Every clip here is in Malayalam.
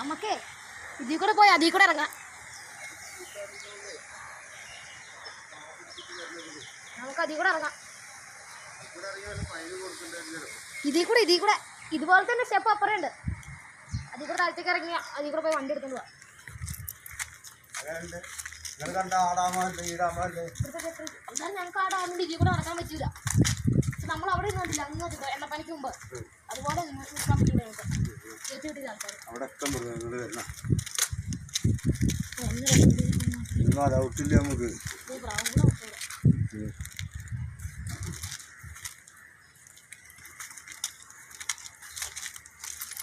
നമുക്കേ ഇതിൽ കൂടെ പോയി അതിൽ കൂടെ ഇറങ്ങാം. നമുക്ക് അതിൽ കൂടെ ഇറങ്ങാം. ഇതിൽ കൂടെ ഇതിൽ കൂടെ. ഇതുപോലെ തന്നെ സ്റ്റെപ്പ് അപ്പുറം ഉണ്ട്. അതിൽ കൂടെ താഴത്തേക്ക് ഇറങ്ങിയ അതിൽ കൂടെ പോയി വണ്ടി എടുത്തോണ്ട് പോവാം. ഞങ്ങൾക്ക് ആ ഡാമിന്റെ ഇതിൽ കൂടെ നടക്കാൻ പറ്റൂല. നമ്മൾ അവിടെ ഇരുന്നിട്ടില്ല അങ്ങോട്ട് എണ്ണപ്പനിക്ക് മുമ്പ്. അതുപോലെ നിൽക്കാൻ പറ്റില്ല ഞങ്ങൾക്ക്. അവിടെ ഒക്കെ മൃഗങ്ങൾ വരണം. ഒന്ന് അതൗട്ടില്ല നമുക്ക്.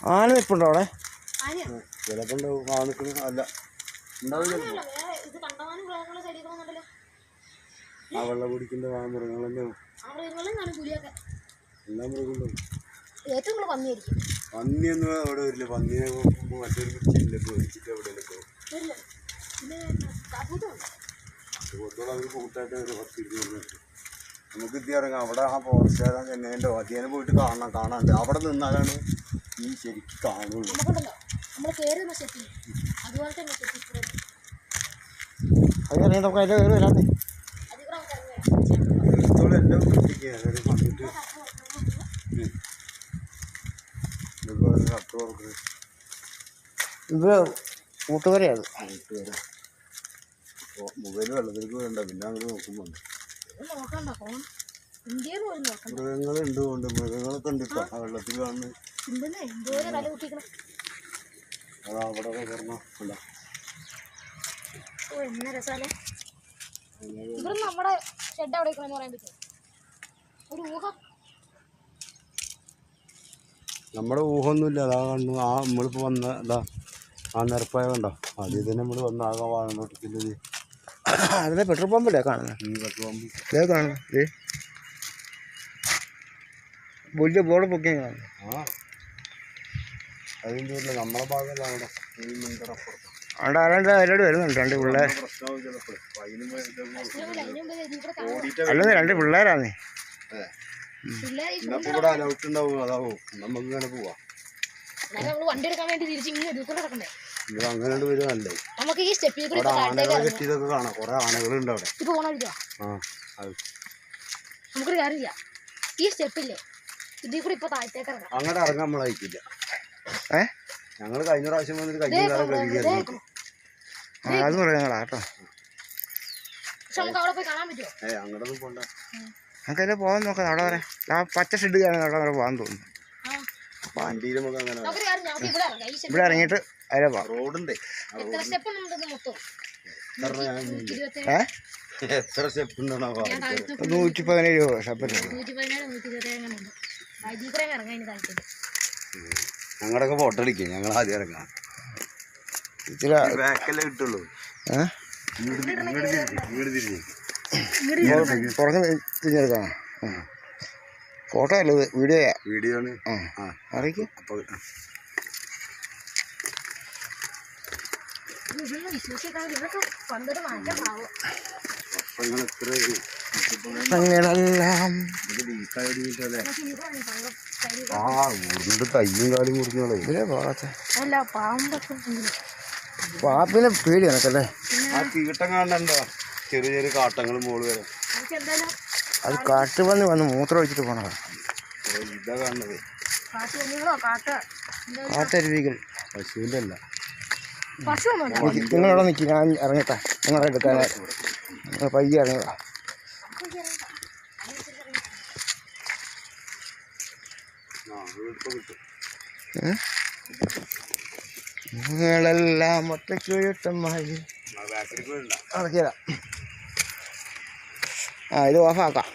ആന നിൽപ്പുണ്ടോ അവിടെ? ചിലപ്പോ ആണുക്കൾ ഉണ്ടാവും അല്ല. ഉണ്ടാവില്ല. ആ വെള്ളം കുടിക്കുന്ന ആ പുലിയൊക്കെ. എല്ലാ മൃഗങ്ങളും. ഏറ്റവും കൂടുതൽ പന്നിയായിരിക്കും. പന്നിയൊന്നും അവിടെ വരില്ല. പന്നിനെ മറ്റൊരു പോകും പിന്നെ കാപ്പൂത്തുണ്ട് അതുകൊണ്ടുള്ള അവർ കൂട്ടായിട്ട് ഒരു പത്ത് ഇരുന്നൂറ് നമുക്ക് ഇത് ഇറങ്ങാം. അവിടെ ആ ഫോറസ്റ്റുകാരൻ ചെന്നൈന്റെ അതിനെ പോയിട്ട് കാണണം കാണാണ്ട്. അവിടെ നിന്നാലാണ് ഈ ശരിക്കും കാണുള്ളൂ. അതിനെ നമുക്ക് അതിന്റെ കയറി വരാം. അതിൽ കൂടെ നമുക്ക് ഇറങ്ങിയാൽ എടുത്തോളം എല്ലാം കുട്ടിക്ക് വന്നിട്ട് ഇത് കൂട്ടുകരയാണ് മൊബൈൽ വെള്ളത്തിലേക്ക് വേണ്ട പിന്നെ അങ്ങോട്ട് നോക്കുമ്പോൾ മൃഗങ്ങളുണ്ട് കൊണ്ട് മൃഗങ്ങളൊക്കെ ഉണ്ട് ഇപ്പം ആ വെള്ളത്തിൽ കാണുന്നത് അത് അവിടെ പറഞ്ഞോ അല്ല ഇവിടെ നമ്മുടെ ഷെഡ് അവിടെ പറയാൻ പറ്റും ഒരു ഊഹം. നമ്മുടെ ഊഹമൊന്നുമില്ല. അതാ കണ്ണു. ആ നമ്മളിപ്പോൾ വന്ന ഇതാ ആ നിരപ്പായ കണ്ടോ? അതിൽ തന്നെ നമ്മൾ വന്ന ആകെ വാങ്ങണോട്ടത്തിന്റെ അതിലെ പെട്രോൾ പമ്പല്ലേ കാണുന്നത് ഈ പെട്രോൾ പമ്പ്. കാണുന്നത് വലിയ ബോർഡ് പൊക്കി കാണുന്നത് ആ. അതിന്റെ നമ്മളെ ഭാഗമല്ല അവിടെ. അവിടെ ആരാണ്ട് അതിലോട് വരുന്നുണ്ട് രണ്ട് പിള്ളേർ അല്ലെ അല്ലെന്ന് രണ്ട് പിള്ളേരാന്നേ. ഇവിടെ അലൗട്ട് ഉണ്ടാവും അതാവും. നമുക്ക് ഇങ്ങനെ പോവാം. വണ്ടി എടുക്കാൻ വേണ്ടി തിരിച്ച് ഇങ്ങനെ നടക്കണ്ടേ? അങ്ങനെ നമുക്ക് ഈ സ്റ്റെപ്പിൽ കൂടി അവിടെ ഇപ്പൊ താഴത്തേക്ക് ആനകളെ ഇറങ്ങാം. കെട്ടിയതൊക്കെ കാണാം. കുറേ ആനകളുണ്ട് അവിടെ. ഇപ്പൊ പോണ ആ നമുക്കൊരു കാര്യമില്ല. ഈ സ്റ്റെപ്പില്ലേ ഇതിൽ കൂടി ഇപ്പൊ താഴത്തേക്ക് ഇറങ്ങാം. അങ്ങോട്ട് ഇറങ്ങാൻ നമ്മൾ അയക്കില്ല. ഏ? ഞങ്ങൾ കഴിഞ്ഞ പ്രാവശ്യം വന്നിട്ട് കഴിഞ്ഞ അത് ഞങ്ങളാട്ടോ പക്ഷെ നമുക്ക് അവിടെ പോയി കാണാൻ പറ്റുമോ? ഏ അങ്ങോട്ടൊന്നും പോണ്ട. നമുക്ക് അതിൽ പോകാൻ നോക്കാം. അവിടെ വരെ. ആ പച്ച ഷെഡ് കാണുന്ന അവിടെ വരെ പോകാൻ തോന്നുന്നു. ഇവിടെ ഇറങ്ങിയിട്ട് അതിലെ റോഡുണ്ടേ. എത്ര സ്റ്റെപ്പ് നൂറ്റി പതിനേഴ് രൂപ താഴത്തേക്ക് ഞങ്ങളൊക്കെ ഫോട്ടോ അടിക്കും. ഞങ്ങൾ ആദ്യം ഇറങ്ങാം. ഇച്ചിരി ബാക്കല്ലേ കിട്ടുള്ളൂ. ഏഹ് വീട് ഇങ്ങോട്ട് തിരിഞ്ഞ് ഇങ്ങോട്ട് തിരിഞ്ഞ്. പുറത്ത് തിരിഞ്ഞെടുക്കാം ഫോട്ടോ അല്ല വീഡിയോ. വീഡിയോയാ വീഡിയോ ആണ്. ആ അറിയിക്കും. അപ്പോൾ ശരി. ആ കാലും മുറിഞ്ഞോളേ ഇതിലെ ആ തീട്ടം കാണണ്ടോ? ചെറിയ ചെറിയ കാട്ടങ്ങൾ മോൾ വരെ. അത് കാട്ട് വന്ന് വന്ന് മൂത്രം ഒഴിച്ചിട്ട് പോണതാ. ഇതാ കാണുന്നത്. കാട്ടരുവികൾ പശുവിന്റെ അല്ല. നിങ്ങളവിടെ നിൽക്കി ഞാൻ ഇറങ്ങട്ടെ. നിങ്ങളെ എടുക്കാനായി പയ്യ ഇറങ്ങുക. നിങ്ങളെല്ലാം ബാക്കിലേക്ക് വേണ്ട ഇറക്കിയതാ ആ ഇത് ഓഫാക്കാം